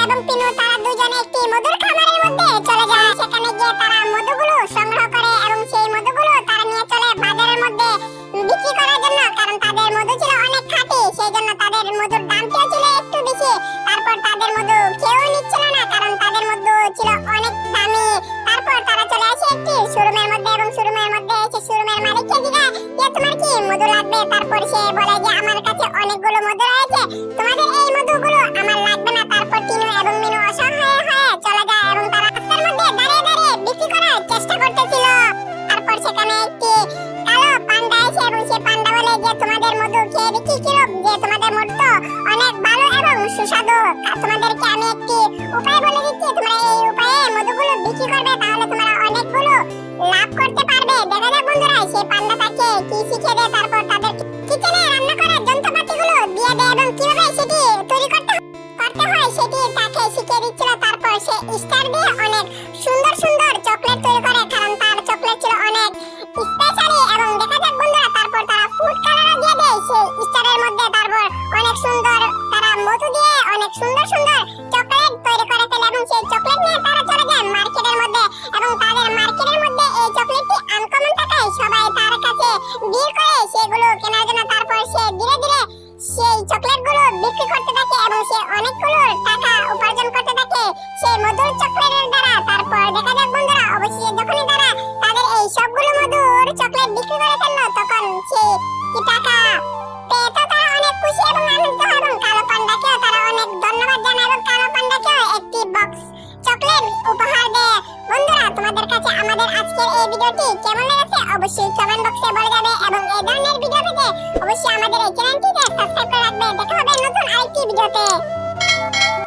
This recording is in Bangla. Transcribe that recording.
এবং পিনু তারা দুজনে একটি মধুর খামারের মধ্যে চলে যায় সেখানে গিয়ে তারা মধুগুলো সংগ্রহ করে এবং সেই মধুগুলো তারা নিয়ে চলে বাজারের মধ্যে বিক্রি করার জন্য, কারণ তাদের মধু ছিল অনেক খাঁটি, সেই জন্য তাদের মধুর দামটিও ছিল একটু বেশি। তারপর তাদের মধু কেউ নিচ্ছিল না, কারণ তাদের মধু ছিল অনেক দামি। তারপর তারা চলে আসে একটি শোরুমের মধ্যে এবং শোরুমের মধ্যে এসে শোরুমের মালিককে জিজ্ঞাসা তোমার কি মধু লাগবে? তারপর সে বলে তারপর একটি কালো পান্ডা এসে এবং সে পান্ডা বলে যে তোমাদের মধু খেয়ে দেখি কিরূপ? যে তোমাদের মধু অনেক ভালো এবং সুস্বাদু। তোমাদেরকে আমি একটি উপায় বলে দিচ্ছি। তোমরা এই উপায়ে মধুগুলো বিক্রি করবে, তাহলে তোমরা অনেকগুলো লাভ করতে পারবে। দেখা যাক বন্ধুরা, সেই পান্ডা কি শিখে দেয়? তারপর তাদের কিচেনে রান্না করার যন্ত্রপাতিগুলো দিয়ে দেয় এবং কীভাবে সেটি তৈরি করতে করতে হয় সেটি তাকে শিখিয়ে দিচ্ছিল। তারপর সে স্টার দিয়ে অনেক সুন্দর সুন্দর মধ্যে তারপর অনেক সুন্দর তারা মধু দিয়ে অনেক সুন্দর সুন্দর চকলেট তৈরি করে ফেলে। এবং সেই চকলেট নিয়ে তারা চলে যায় মার্কেটের মধ্যে। এবং তাদের মার্কেটের মধ্যে এই চকলেটটি আনকমন থাকায় সবাই তার কাছে ভিড় করে, সেগুলো কেনার আমাদের আজকের এই ভিডিওটি কেমন লেগেছে অবশ্যই কমেন্ট বক্সে বলে যাবে এবং এই ধরনের ভিডিও পেতে অবশ্যই আমাদের এই চ্যানেলটিকে সাবস্ক্রাইব করে রাখবে। দেখা হবে নতুন আরেকটি ভিডিওতে।